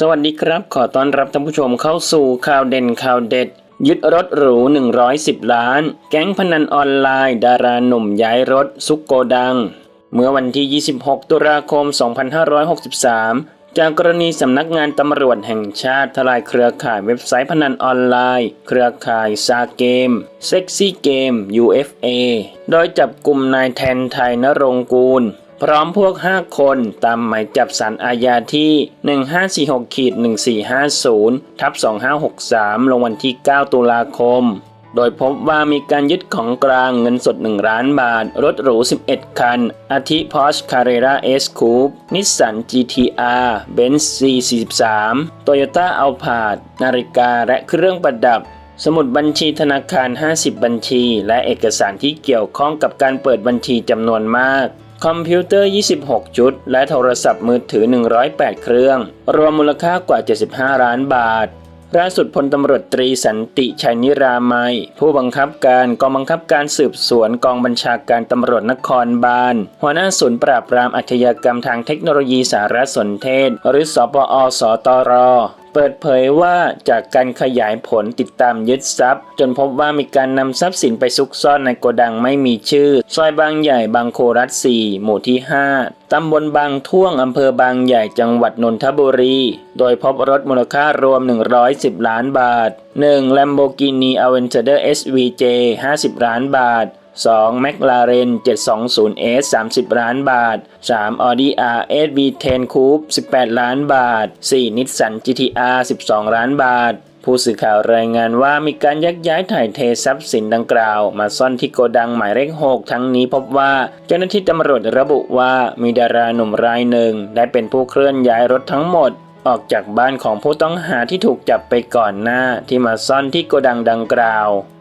สวัสดีครับ ขอต้อนรับท่านผู้ชมเข้าสู่ข่าวเด่นข่าวเด็ด ยึดรถหรู 110 ล้าน แก๊งพนันออนไลน์ ดาราหนุ่มย้ายรถ ซุกโกดัง เมื่อวันที่ 26 ตุลาคม 2563 จากกรณีสำนักงานตำรวจแห่งชาติทลายเครือข่ายเว็บไซต์พนันออนไลน์ เครือข่ายซาเกม เซ็กซี่เกม UFA โดยจับกลุ่มนายแทนไทยนรงค์กูล พร้อมพวก 5 คนตามหมายจับสารอาญาที่ 1546ขีด1450ทับ2563 ลงวันที่ 9 ตุลาคม โดยพบว่ามีการยึดของกลางเงินสด 1 ล้านบาท รถหรู 11 คัน อาทิ Porsche Carrera S Coupe Nissan GTR Benz C43 Toyota Alphard นาฬิกาและเครื่องประดับสมุดบัญชีธนาคาร 50 บัญชี และเอกสารที่เกี่ยวข้องกับการเปิดบัญชีจำนวนมาก คอมพิวเตอร์ 26 ชุด และโทรศัพท์มือถือ 108 เครื่อง รวมมูลค่ากว่า 75 ล้านบาทล่าสุดพลตำรวจตรีสันติชัยนิรามัย ผู้บังคับการกองบังคับการสืบสวนกองบัญชาการตำรวจนครบาลหัวหน้าศูนย์ปราบปรามอาชญากรรมทางเทคโนโลยีสารสนเทศ หรือสปอสตร เปิดเผยว่าจากการขยายผลติดตามยึดทรัพย์ จนพบว่ามีการนำทรัพย์สินไปซุกซ่อนในโกดังไม่มีชื่อ ซอยบางใหญ่บางโครัส4หมู่ที่ 5 ตำบลบางท่วงอำเภอบางใหญ่จังหวัดนนทบุรี โดยพบรถมูลค่ารวม 110 ล้านบาท 1. Lamborghini Aventador SVJ 50 ล้านบาท 2. McLaren 720S 30 ล้านบาท 3. Audi R8 V10 Coupe 18 ล้านบาท 4. Nissan GTR 12 ล้านบาท ผู้สื่อข่าวรายงานว่ามีการยักย้ายถ่ายเททรัพย์สินดังกล่าว มาซ่อนที่โกดังหมายเลข6ทั้งนี้พบว่าเจ้าหน้าที่ตำรวจระบุว่ามีดาราหนุ่มรายหนึ่ง ได้เป็นผู้เคลื่อนย้ายรถทั้งหมดออกจากบ้านของผู้ต้องหาที่ถูกจับไปก่อนหน้าที่มาซ่อนที่โกดังดังกล่าว